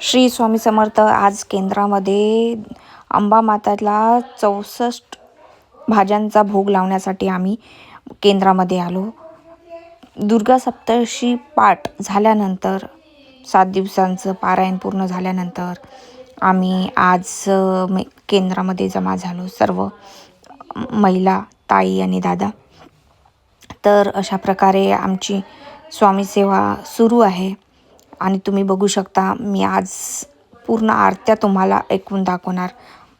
श्री स्वामी समर्थ आज केंद्रामध्ये अंबा माताला चौसष्ट भाज्यांचा भोग लावण्यासाठी आम्ही केंद्रामध्ये आलो. दुर्गा सप्तशी पाठ झाल्यानंतर सात दिवसांचं पारायण पूर्ण झाल्यानंतर आम्ही आज केंद्रामध्ये जमा झालो सर्व महिला ताई आणि दादा. तर अशा प्रकारे आमची स्वामी सेवा सुरू आहे. आणि तुम्ही बघू शकता मी आज पूर्ण आरत्या तुम्हाला ऐकून दाखवणार.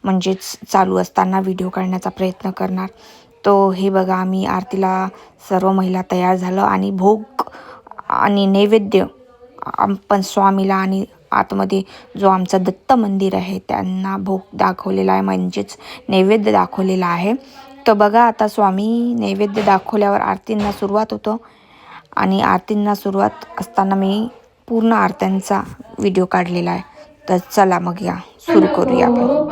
म्हणजेच चालू असताना व्हिडिओ काढण्याचा प्रयत्न करणार. तो हे बघा आम्ही आरतीला सर्व महिला तयार झालं आणि भोग आणि नैवेद्य आपण स्वामीला आणि आतमध्ये जो आमचा दत्त मंदिर आहे त्यांना भोग दाखवलेला आहे म्हणजेच नैवेद्य दाखवलेला आहे. तर बघा आता स्वामी नैवेद्य दाखवल्यावर आरतींना सुरुवात होतो. आणि आरतींना सुरुवात असताना मी पूर्ण आरत्यांचा व्हिडिओ काढलेला आहे. तर चला मग या. सुरू करूया आपण.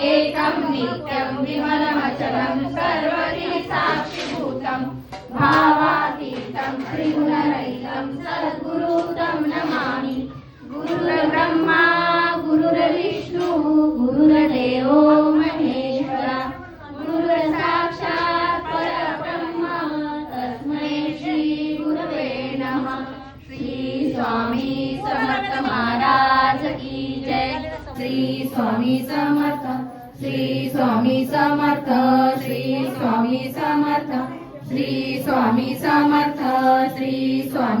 एकं नित्यं विमलमचलं सर्वदि साक्षिभूतं भावातीतं त्रिगुणरहितं सद्गुरुतं नमामि। गुरुर्ब्रह्मा गुरुर्विष्णु गुरुर्देवो।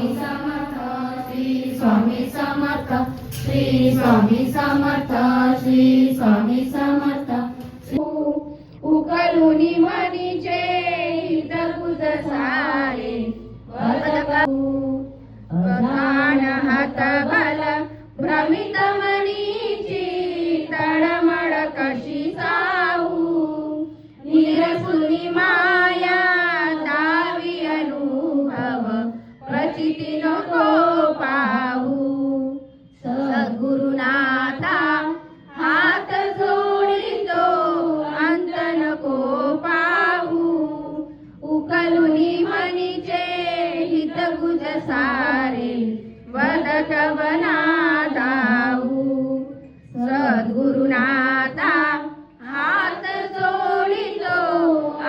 स्वामी समर्थ श्री स्वामी समर्थ श्री स्वामी समर्थ श्री स्वामी समर्थ. उकलुनी मनीचे हितकुज सारे सारे बदक बना दाऊ सद्गुरुनाथा हात जोडितो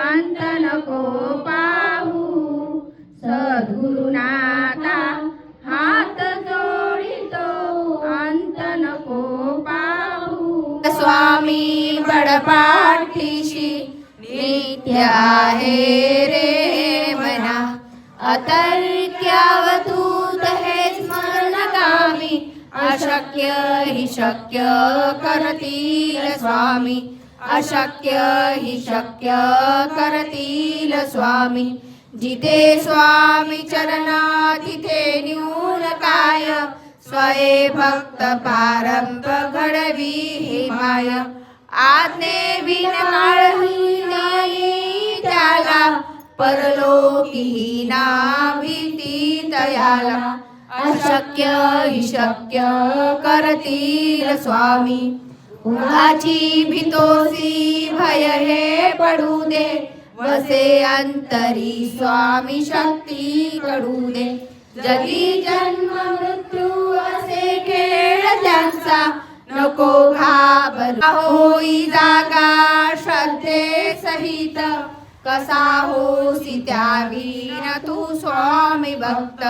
अंत नको पाहू. सद्गुरुनाथा हात जोडितो अंत नको पाहू. स्वामी बडपाठीशी नित्य आहे रे मना अतर अशक्य हि शक्य करतील स्वामी. अशक्य हि शक्य करतील स्वामी. जिथे स्वामी चरणा तिथे न्यून काय? स्वये भक्त पारंप घडवी हे माय. आज्ञे विनाळही नाही त्याला. परलोकी ना भीती दयाला. अशक्य शक्य करतील स्वामी. कुणाची भीतोसी भय हे पडू दे. वसे अंतरी स्वामी शक्ती कडू दे. जगी जन्म मृत्यू असे खेळ त्यांचा. नको घाबर. होई जागा श्रद्धे सहित. कसा होसी त्या वीर तू स्वामी भक्त?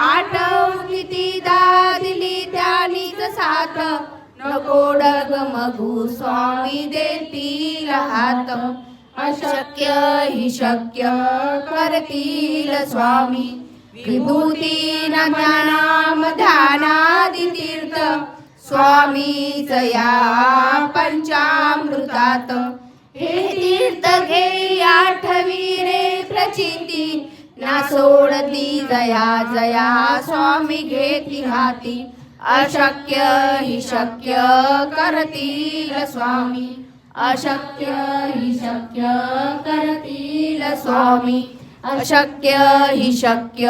आठव कितीदा दिली त्यानीच साथ. नको डग मगू स्वामी देतील हात. अशक्य ही शक्य करतील स्वामी. विभूती नाम ज्ञानाम ध्यानादि तीर्थ स्वामीच या पंचामृतात. हे तीर्थ घे आठवी रे प्रचिती. ना सोडती जया जया स्वामी घेती हाती. अशक्य हि शक्य करतील स्वामी. अशक्य हि शक्य करतील स्वामी. अशक्य हि शक्य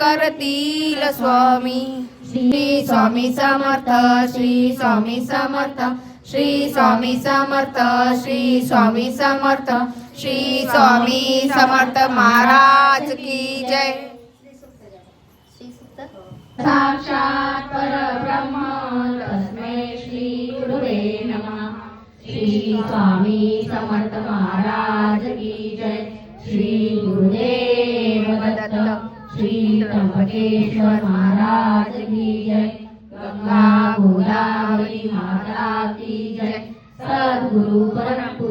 करतील स्वामी. श्री स्वामी समर्थ श्री स्वामी समर्थ. श्री स्वामी समर्थ श्री स्वामी समर्थ श्री स्वामी समर्थ महाराज की जय। साक्षात परब्रह्म तस्मै श्री गुरुवे नमः। श्री स्वामी समर्थ महाराज की जय। श्री गुरुदेव दत्त श्री त्र्यंबकेश्वर महाराज की जय। गंगा गोदावरी माता की जय। सद्गुरु परम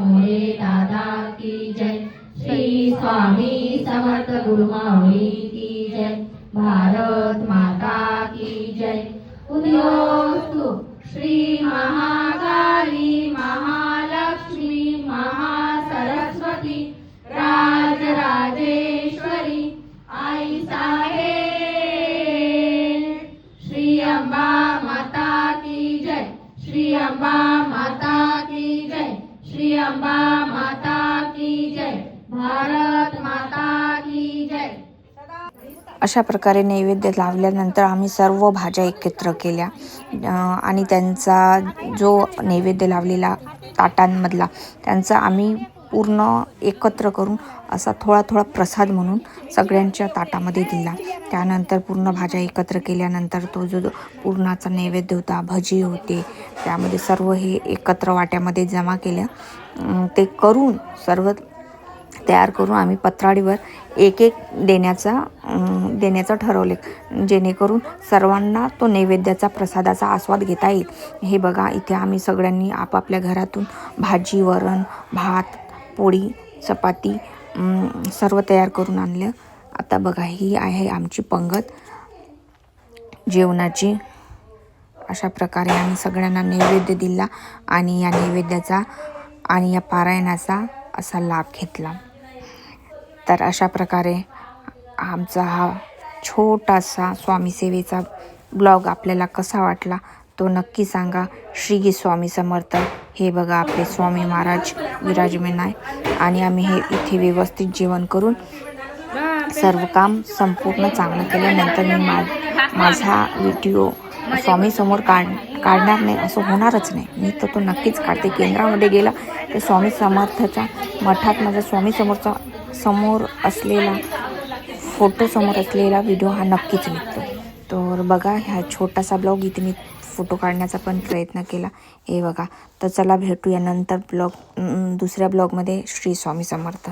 मोरे दादा की जय। श्री स्वामी समर्थ गुरुमावली की जय। भारत माता की जय। उद्योग श्री अंबा माता की जय। श्री अंबा माता की जय। भारत माता की जय। अशा प्रकारे नैवेद्य लावल्यानंतर आम्ही सर्व भाज्या एकत्र केल्या. आणि त्यांचा जो नैवेद्य लावलेला ताटांमधला त्यांचा आम्ही पूर्ण एकत्र करून असा थोडा थोडा प्रसाद म्हणून सगळ्यांच्या ताटामध्ये दिला. त्यानंतर पूर्ण भाज्या एकत्र केल्यानंतर तो जो जो पूर्णाचा नैवेद्य होता भजी होते त्यामध्ये सर्व हे एकत्र वाट्यामध्ये जमा केलं ते करून सर्व तयार करून आम्ही पत्राडीवर एक एक देण्याचा देण्याचं ठरवले. जेणेकरून सर्वांना तो नैवेद्याचा प्रसादाचा आस्वाद घेता येईल. हे बघा इथे आम्ही सगळ्यांनी आपापल्या घरातून भाजी वरण भात पोळी चपाती सर्व तयार करून आणलं. आता बघा ही आहे आमची पंगत. जेवणाची अशा प्रकारे आम्ही सगळ्यांना नैवेद्य दिला आणि या नैवेद्याचा आणि या पारायणाचा असा लाभ घेतला. तर अशा प्रकारे आमचा हा छोटासा स्वामीसेवेचा ब्लॉग आपल्याला कसा वाटला तो नक्की सांगा श्री स्वामी समर्थ हे बघा आपले स्वामी महाराज विराजमान आहे आणि आम्ही हे इथे व्यवस्थित जेवण करून सर्व काम संपूर्ण चांगलं केल्यानंतर मी मा माझा व्हिडिओ स्वामीसमोर काढ काढणार नाही असं होणारच नाही. मी तर तो नक्कीच काढते. केंद्रामध्ये गेला तर स्वामी समर्थाच्या मठात माझा स्वामी समोरचा समोर असलेला फोटो समोर असलेला व्हिडिओ हा नक्कीच निघतो. तर बघा ह्या छोटासा ब्लॉग इथे मी फोटो काढण्याचा पण प्रयत्न केला. हे बघा. तर चला भेटूया नंतर ब्लॉग दुसऱ्या ब्लॉगमध्ये श्री स्वामी समर्थ.